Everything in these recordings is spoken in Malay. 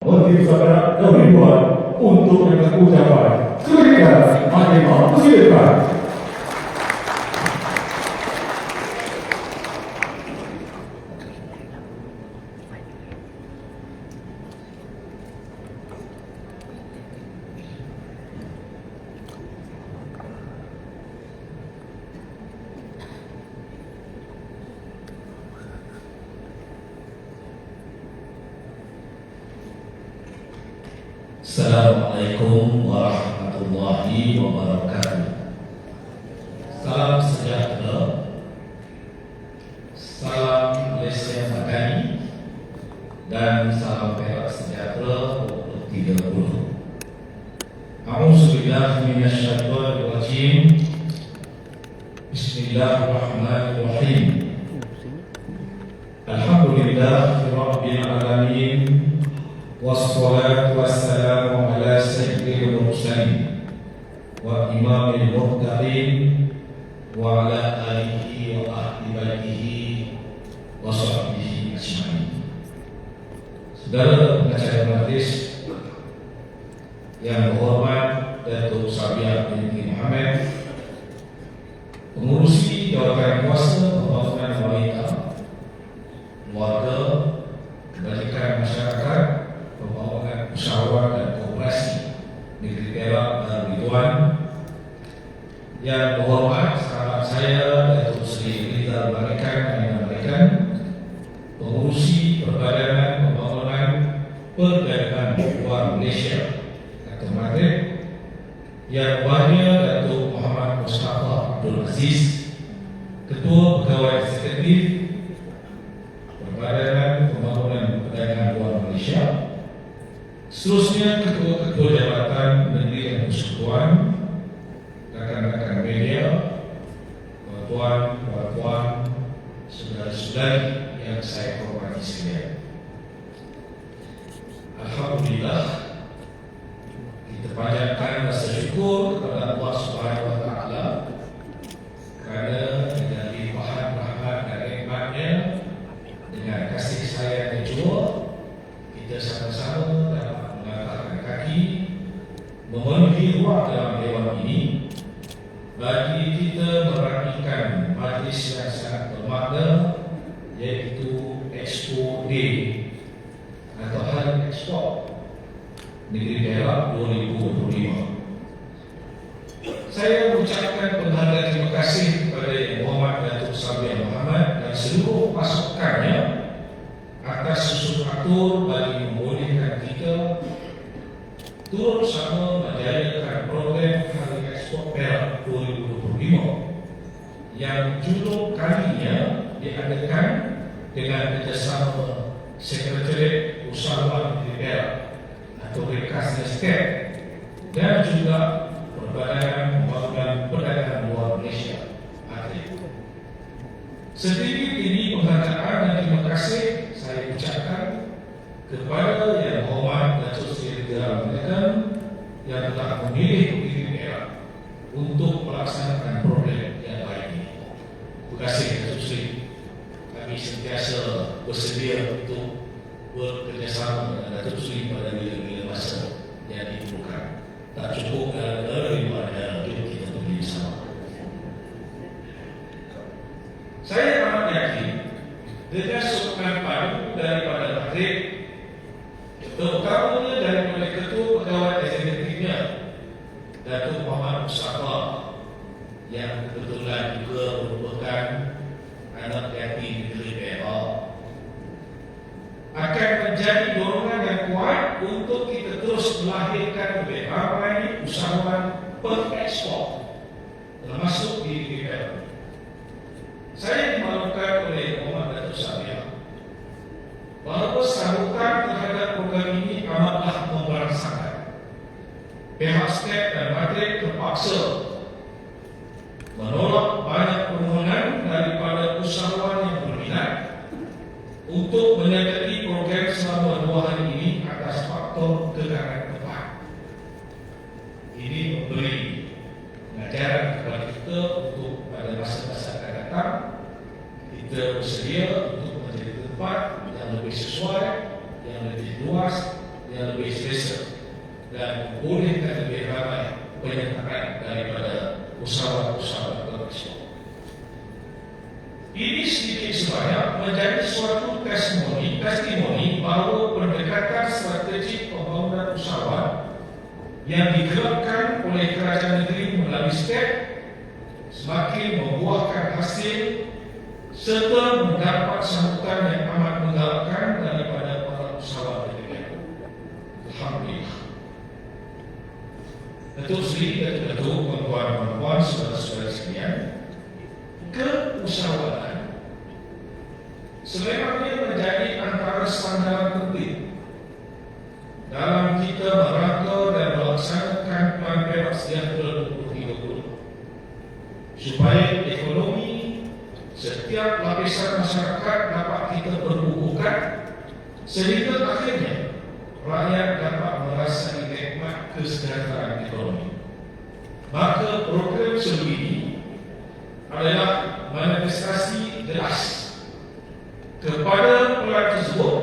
Menteri lebih buat untuk mengaku ucapan. Silakan, Mahkamah Silakan. Assalamualaikum warahmatullahi wabarakatuh. Salam sejahtera. Salam Malaysia Madani dan salam Perak sejahtera 2030. A'udzubillahi minasyaitonir rajim. Bismillahirrahmanirrahim. Alhamdulillah rabbil alamin. والصلاة والسلام على سيد المرسلين وإمام المتقين وعلى آله وأهل بيته وصحبه أجمعين. Saudara pengacara majlis yang berhormat Datuk Sabiah binti Muhammad, pengurusi jawatan kuasa pembangunan wanita, keluarga, kebajikan masyarakat, pembangunan usahawan dan kooperasi negeri Perak dan Ridwan yang berhormat sahabat saya Datuk Seri Rita Barikan yang Barikan pengurusi Perbadanan Pembangunan Perdagangan Luar Malaysia Datuk Madrid yang Wahnya Datuk Muhammad Mustafa Abdul Aziz Ketua Pegawai Eksekutif Perbadanan Pembangunan Perdagangan Luar Malaysia Seterusnya ketua-ketua jabatan negeri dan persekutuan Rakan-rakan media Tuan, puan-puan Saudara-saudari yang saya hormati sekalian Alhamdulillah Kita panjatkan rasa syukur kepada Allah Subhanahu Wa Taala Kerana dengan limpahan rahmat dan nikmatnya Dengan kasih sayang yang jua Kita sama-sama dapat mengangkatkan kaki Memenuhi ruang dalam dewan ini Bagi kita meraihkan majlis yang sangat bermakna Iaitu Expo Day Atau Hari Ekspor Negeri Perak 2025 Saya mengucapkan penghargaan terima kasih kepada Yang Berhormat Datuk Sabiah Muhammad dan seluruh pasukannya atas susun atur bagi membolehkan kita turut sama menjayakan program Hari Ekspor Perak 2025 yang julung kalinya diadakan dengan kerjasama Sekretariat Usahawan Negeri Perak atau Rekasnya STEP dan juga Perbadanan Pembangunan Perdagangan Luar Malaysia ATRI. Sedikit ini penghargaan dan terima kasih saya ucapkan kepada Yang Hormat Datuk Seri Ridwan Amerikan yang telah memilih negeri Perak untuk melaksanakan program yang baik ini. Terima kasih Datuk Seri. Kami sentiasa bersedia untuk bekerjasama dengan Datuk Seri pada bila-bila masa yang diperlukan. Tak cukup dalam negara ada untuk kita bekerjasama. Saya amat yakin dengan sokongan padu daripada Madrid terutamanya daripada ketua pegawai eksekutifnya Datuk Muhammad Mustafa yang kebetulan juga merupakan anak yatim negeri Perak akan menjadi dorongan yang kuat untuk kita terus melahirkan lebih ramai usahawan pengekspor termasuk di negeri Perak. Saya dimalukan oleh Muhammad Datuk Sabiah bahawa sambutan terhadap program ini amatlah memberangsakan. Pihak STEP dan Madrid terpaksa menolak banyak permohonan daripada usahawan yang berminat untuk menyertai program selama dua hari ini atas faktor kekangan tempat. Ini memberi pengajaran kepada kita untuk pada masa-masa akan datang kita bersedia untuk menjadi tempat yang lebih sesuai, yang lebih luas yang lebih selesa dan bolehkan lebih ramai penyertaan daripada berekspor. Ini sedikit sebanyak menjadi suatu testimoni, testimoni bahawa pendekatan strategi pembangunan usahawan yang digerakkan oleh kerajaan negeri melalui step semakin membuahkan hasil serta mendapat sambutan yang amat menggalakkan daripada para usahawan negeri. Alhamdulillah. Datuk Seri dan Datuk Tuan-Tuan dan Puan saudara-saudara sekalian, keusahawanan sebenarnya menjadi antara standar penting dalam kita merangka dan melaksanakan plan perak sejahtera 2030 supaya ekonomi setiap lapisan masyarakat dapat kita perbukukan sehingga akhirnya rakyat dapat merasai nikmat kesejahteraan ekonomi. Maka program sebegini adalah manifestasi jelas kepada pelan tersebut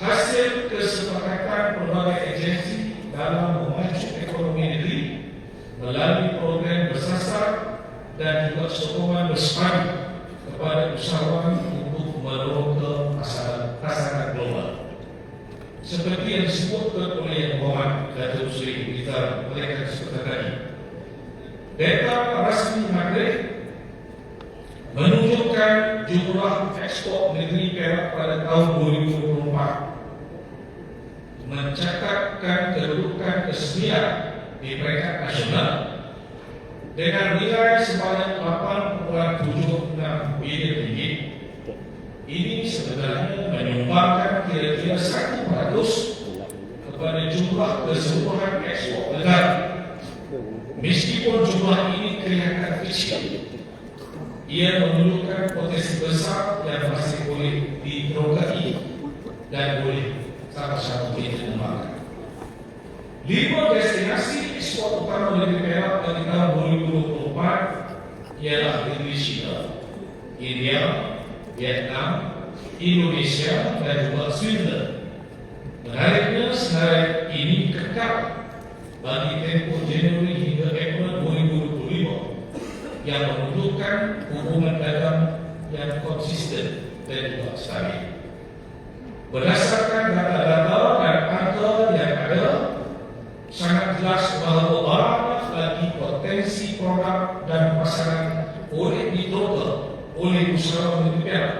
hasil kesepakatan pelbagai agensi dalam memacu ekonomi negeri melalui program bersasar dan juga sokongan bersepadu kepada usahawan untuk mendorong ke pasaran, global. Seperti yang disebutkan oleh Datuk Seri Blitar mereka tadi. Data rasmi Madrid menunjukkan jumlah ekspor negeri Perak pada tahun 2024 mencatatkan kedudukan ke-9 di peringkat nasional dengan nilai sebanyak 8.76 bilion ringgit. Ini sebenarnya menyumbangkan kira-kira 1% kepada jumlah keseluruhan ekspor negara. Meskipun jumlah ini kelihatan kecil, ia menunjukkan potensi besar yang masih boleh diterogai dan boleh sama-sama kita kembangkan. Lima destinasi ekspor utama negeri Perak pada tahun 2024 ialah negeri India, Vietnam, Indonesia dan juga Sweden. Menariknya senarai ini kekal bagi tempoh Januari hingga April 2025 yang menunjukkan hubungan dagang yang konsisten dan stabil. Berdasarkan data-data dan angka yang ada, sangat jelas bahawa banyak lagi potensi produk dan pasaran boleh ditotal oleh negeri Perak.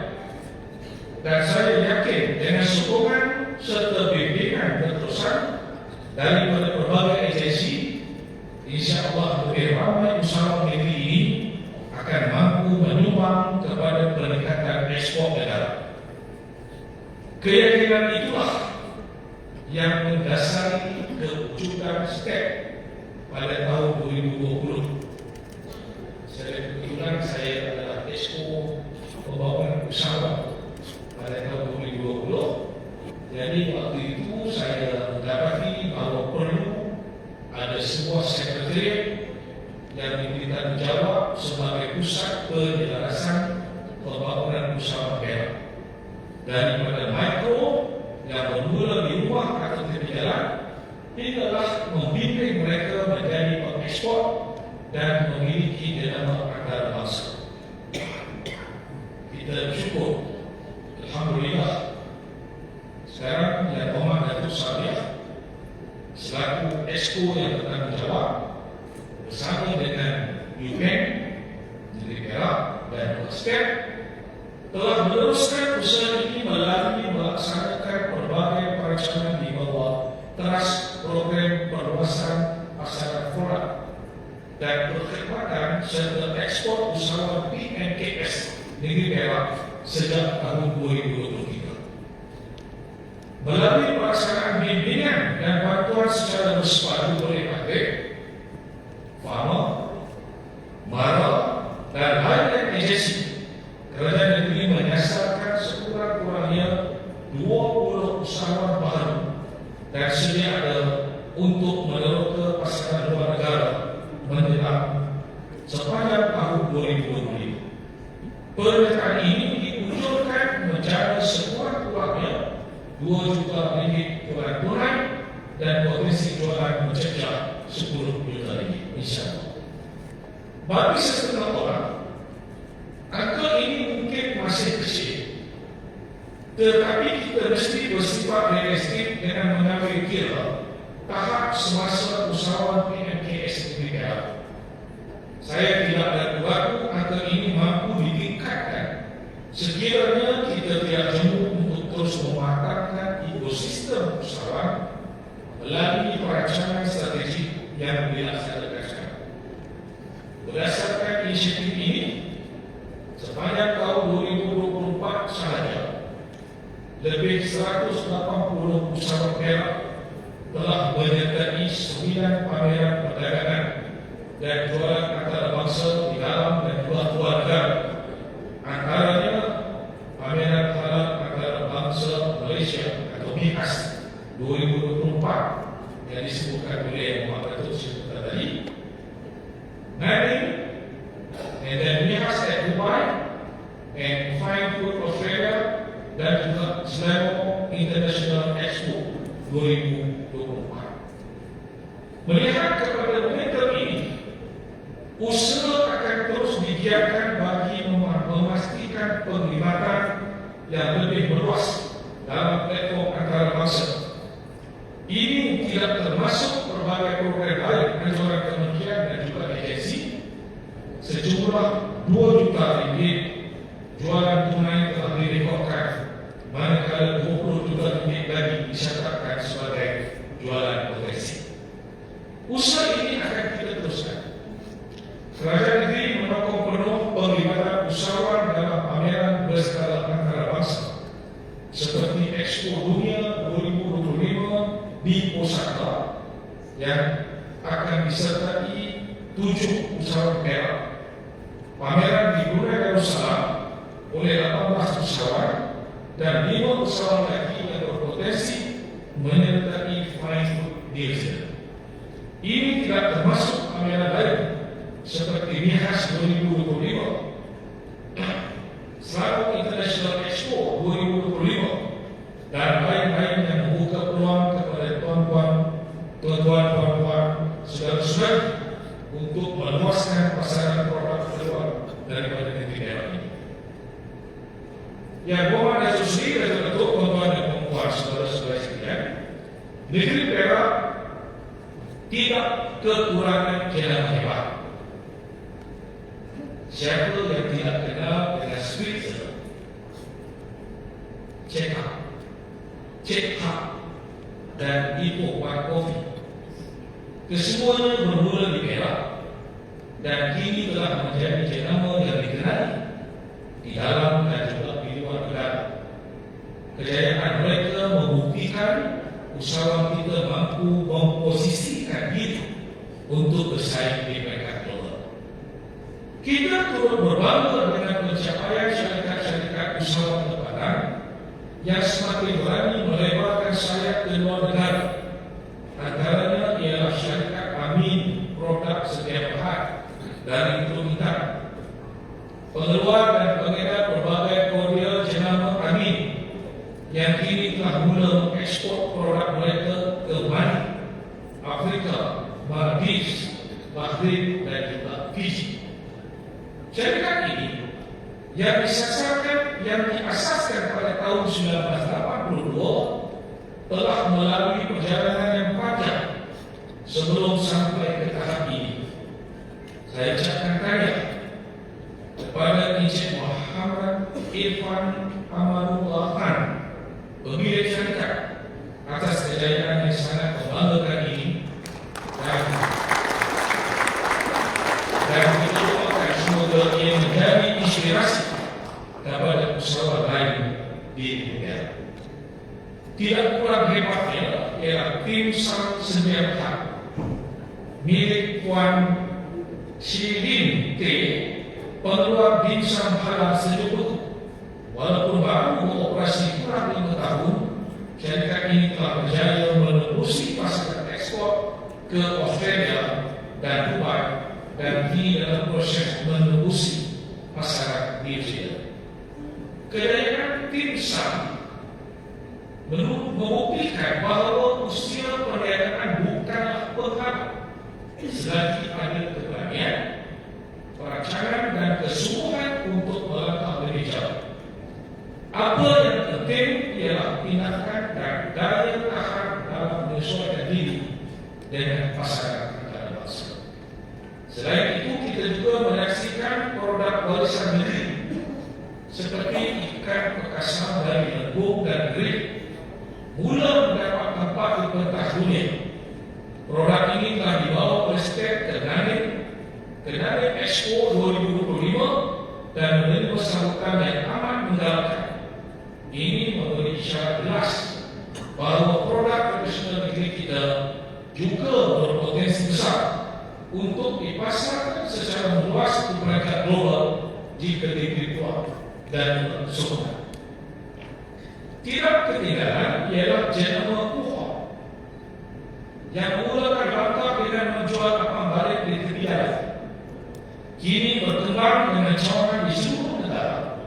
Dan saya yakin dengan sokongan serta bimbingan berterusan daripada berbagai agensi, insya Allah lebih ramai usahawan negeri ini akan mampu menyumbang kepada peningkatan ekspor negara. Keyakinan itulah yang mendasari kewujudan step pada tahun 2020. Saya kebetulan saya adalah Exco Pembangunan Usaha pada tahun 2020. Jadi waktu itu saya mendapati bahawa perlu ada sebuah sekretariat yang diberi tanggungjawab sebagai pusat penyelarasan pembangunan usaha Perak daripada mikro yang bermula di rumah atau tepi jalan hinggalah membimbing mereka menjadi pengekspor dan memiliki dinama antarabangsa. Kita bersyukur Alhamdulillah sekarang yang Muhammad Datuk Sabiah selaku exco yang bertanggungjawab bersama dengan UPEN Negeri Perak dan Step telah meneruskan usaha ini melalui melaksanakan berbagai perancangan di bawah teras program perluasan pasaran produk dan perkhidmatan serta ekspor usaha PNKS negeri Perak sejak tahun 2023. Melalui pelaksanaan bimbingan dan bantuan secara bersepadu oleh Aktif, Fama, Mara, dan lain-lain agensi kerajaan negeri menyasarkan sekurang-kurangnya 20 usahawan baru dan sedia ada untuk meneroka pasaran luar negara menjelang sepanjang tahun 2020. Penyertaan ini diusulkan menjadi sekurang-kurangnya 2 juta ringgit kepada tunai akan mencecah 10 juta ringgit insyaAllah. Bagi setengah orang, angka ini mungkin masih kecil. Tetapi kita mesti bersifat realistik dengan mengambil kira tahap semasa usahawan PMKS negara. Saya tidak ada berlaku angka ini mampu ditingkatkan sekiranya kita tidak jemu untuk terus mematangkan ekosistem usahawan melalui perancangan strategi yang dilaksanakan. Berdasarkan inisiatif ini, sepanjang tahun 2024 sahaja, lebih 180 usahawan perak telah menyertai 9 pameran perdagangan dan jualan antara bangsa di dalam dan luar luar negara. Antaranya pameran halal antara bangsa Malaysia atau BIAS 2024 yang disebutkan oleh Muhammad Datuk sebutkan tadi. Nanti, and then BIAS at Dubai and Fine Food Australia dan juga Selangor International Expo 2024. Melihat kepada momentum ini, usaha akan terus digiatkan bagi memastikan penglibatan yang lebih meluas dalam platform antarabangsa. Ini tidak termasuk berbagai program lain anjuran kementerian dan juga agensi. Sejumlah 2 juta ringgit jualan tunai telah direkodkan manakala 20 juta ringgit lagi dicatatkan sebagai jualan potensi. Usaha ini akan kita teruskan. Kerajaan negeri menokong penuh penglibatan usahawan dalam pameran berskala antarabangsa seperti Expo Dunia 2025 di Osaka yang akan disertai tujuh usahawan perak. Pameran di Darussalam oleh 18 usahawan dan lima usahawan lagi yang berpotensi menyertai food division. Ini tidak termasuk pameran lain seperti MIHAS 2025, Selangor International Expo 2025 dan lain-lain yang membuka peluang kepada tuan-tuan, tuan-tuan, puan-puan, saudara-saudara untuk meluaskan pasaran produk keluar daripada negeri daerah ini. Yang Muhammad Datuk Seri dan Datuk tuan-tuan dan puan-puan, saudara-saudara sekalian, negeri Perak tidak kekurangan jalan hebat. Siapa yang tidak kenal dengan Switzer, check up, check up, dan Ipoh White Coffee. Kesemuanya bermula di Perak dan kini telah menjadi jenama yang dikenali di dalam dan juga di luar negara. Kejayaan mereka membuktikan usahawan kita mampu memposisikan diri untuk bersaing di peringkat global. Kita turut berbangga dengan pencapaian syarikat-syarikat usaha tempatan yang semakin berani melebarkan sayap ke luar negara. Antaranya ialah syarikat Amin Produk Setiap Bahan dari Kunintan. Pengeluar dan pengedar berbagai kodial jenama Amin yang kini telah mula mengekspor produk mereka ke Bali, Afrika, Maldives, Bahrain dan juga Fiji. Syarikat ini yang disasarkan yang diasaskan pada tahun 1982 telah melalui perjalanan yang panjang sampai ke tahap ini. Saya ucapkan tanya kepada Encik Muhammad Irfan Amarullah Khan, pemilik syarikat atas kejayaan yang sangat membanggakan ini dan dan kita doakan semoga ia menjadi inspirasi kepada usahawan lain di negara. Tidak kurang hebatnya ialah tim sang sembilan milik Puan Shirin T pengeluar dimsum halal sejuk walaupun baru beroperasi kurang lima tahun syarikat ini telah berjaya menembusi pasaran ekspor ke Australia dan Dubai dan kini dalam proses menembusi pasaran New Zealand. Kejayaan tim SAM membuktikan bahawa usia perniagaan bukanlah masyarakat antarabangsa. Selain itu, kita juga menyaksikan produk warisan negeri seperti ikan perkasan dari Lebong dan Grik mula mendapat tempat di pentas dunia. Produk ini telah dibawa oleh step ke Ganin, ke Ganin Expo 2025 dan menerima sambutan yang amat menggalakkan. Ini memberi isyarat jelas bahawa produk tradisional negeri kita juga berpotensi besar untuk dipasarkan secara luas di peringkat global jika diberi dan sokongan. Tidak ketinggalan ialah jenama Kuhon yang mula terbantah dengan menjual kapal balik di tepi. Kini berkembang dengan cawangan di seluruh negara.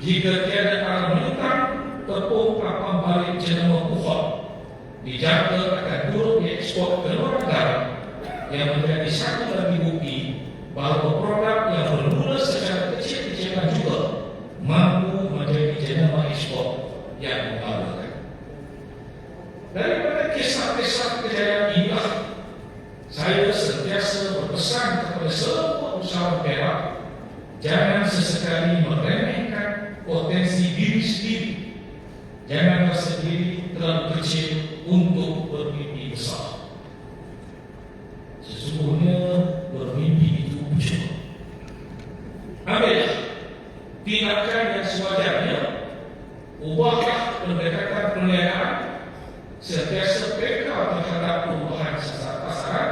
Jika tiada arah menentang, tepung kapal balik jenama Kuhon dijangka akan turut diekspor ke luar negara yang menjadi satu lagi bukti bahawa produk yang bermula secara kecil-kecilan juga mampu menjadi jenama ekspor yang membanggakan. Daripada kisah-kisah kejayaan inilah, saya sentiasa berpesan kepada semua usahawan perak jangan sesekali meremehkan potensi diri sendiri. Jangan rasa diri terlalu kecil untuk bermimpi besar. Sesungguhnya bermimpi itu cuma. Ambillah tindakan yang sewajarnya, ubahlah pendekatan perniagaan sentiasa peka terhadap perubahan sasar pasaran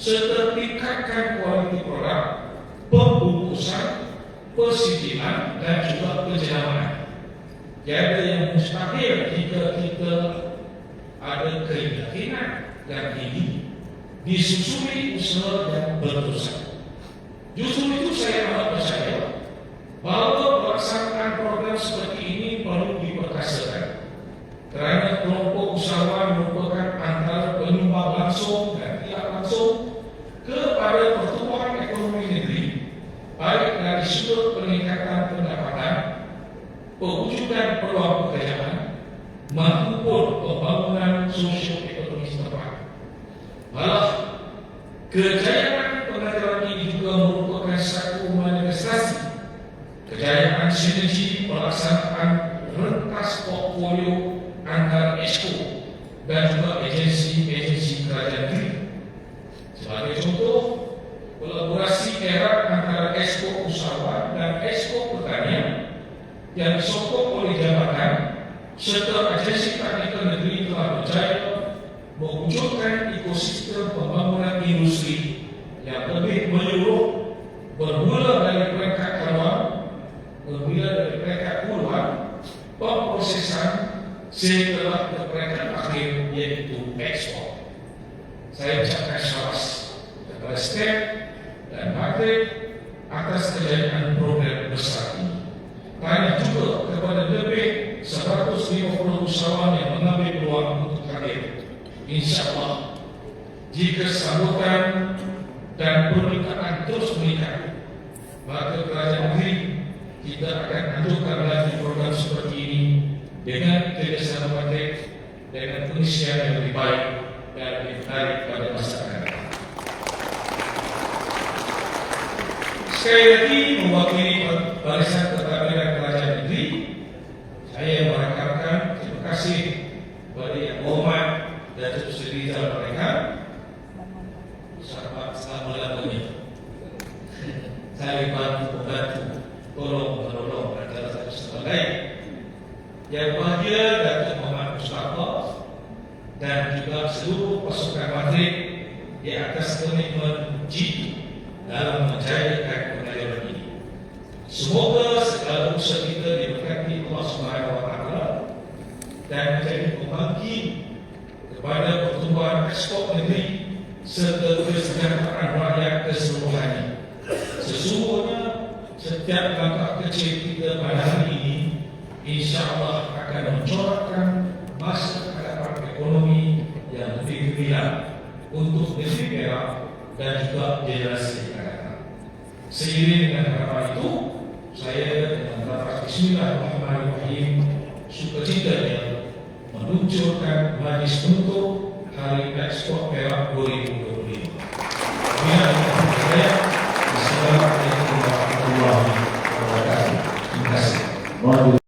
serta tingkatkan kualiti produk, pembungkusan, persijilan dan juga penjenamaan. Tiada yang mustahil jika kita ada yang tinggi disusuli usaha yang berterusan. Justru itu saya amat percaya bahawa pelaksanaan program seperti ini perlu diperkasakan kerana kelompok usahawan merupakan antara penyumbang langsung dan tidak langsung kepada pertumbuhan ekonomi negeri baik dari sudut peningkatan pendapatan, pewujudan peluang pekerjaan maupun pembangunan setempat. Malah, kejayaan pengajaran ini juga merupakan satu manifestasi kejayaan sinergi pelaksanaan rentas portfolio antara ESCO dan juga agensi-agensi kerajaan negeri. Sebagai contoh, kolaborasi erat antara ESCO usahawan dan ESCO pertanian yang disokong oleh jabatan serta agensi teknikal negeri telah berjaya mewujudkan ekosistem pembangunan industri yang lebih menyeluruh bermula dari peringkat awal bermula dari peringkat puluhan pemprosesan setelah ke peringkat akhir iaitu ekspor. Saya ucapkan syaras kepada STEP dan Batik atas kejayaan program besar ini. Tanya juga kepada lebih 150 usahawan yang mengambil peluang untuk hadir. InsyaAllah, jika sambutan dan permintaan terus meningkat, maka kerajaan negeri kita akan lanjutkan lagi program seperti ini dengan kerjasama batik dengan pengisian yang lebih baik dan lebih menarik pada masa akan datang. Sekali lagi mewakili barisan pentadbiran kerajaan negeri, saya merakamkan terima kasih kepada yang hormat Datuk Seri Rizal mereka. Sahabat selama-lamanya. Saya bantu membantu, tolong menolong antara satu sama lain. Yang bahagia Datuk Muhammad Mustafa dan juga seluruh pasukan Madrid di atas komitmen jitu dalam menjayakan pengajaran ini. Semoga segala usaha kita diberkati Allah Subhanahu Wa Taala dan menjadi pembangkit kepada pertumbuhan ekspor negeri serta kesejahteraan rakyat keseluruhannya. Sesungguhnya setiap langkah kecil kita pada hari ini insya Allah akan mencorakkan masa hadapan ekonomi yang lebih gembira untuk negeri Perak dan juga generasi akan. Seiring dengan harapan itu, saya dengan lafaz Bismillahirrahmanirrahim sukacitanya meluncurkan majlis penutup Hari Ekspor Perak 2022. Assalamualaikum warahmatullahi wabarakatuh. Terima kasih.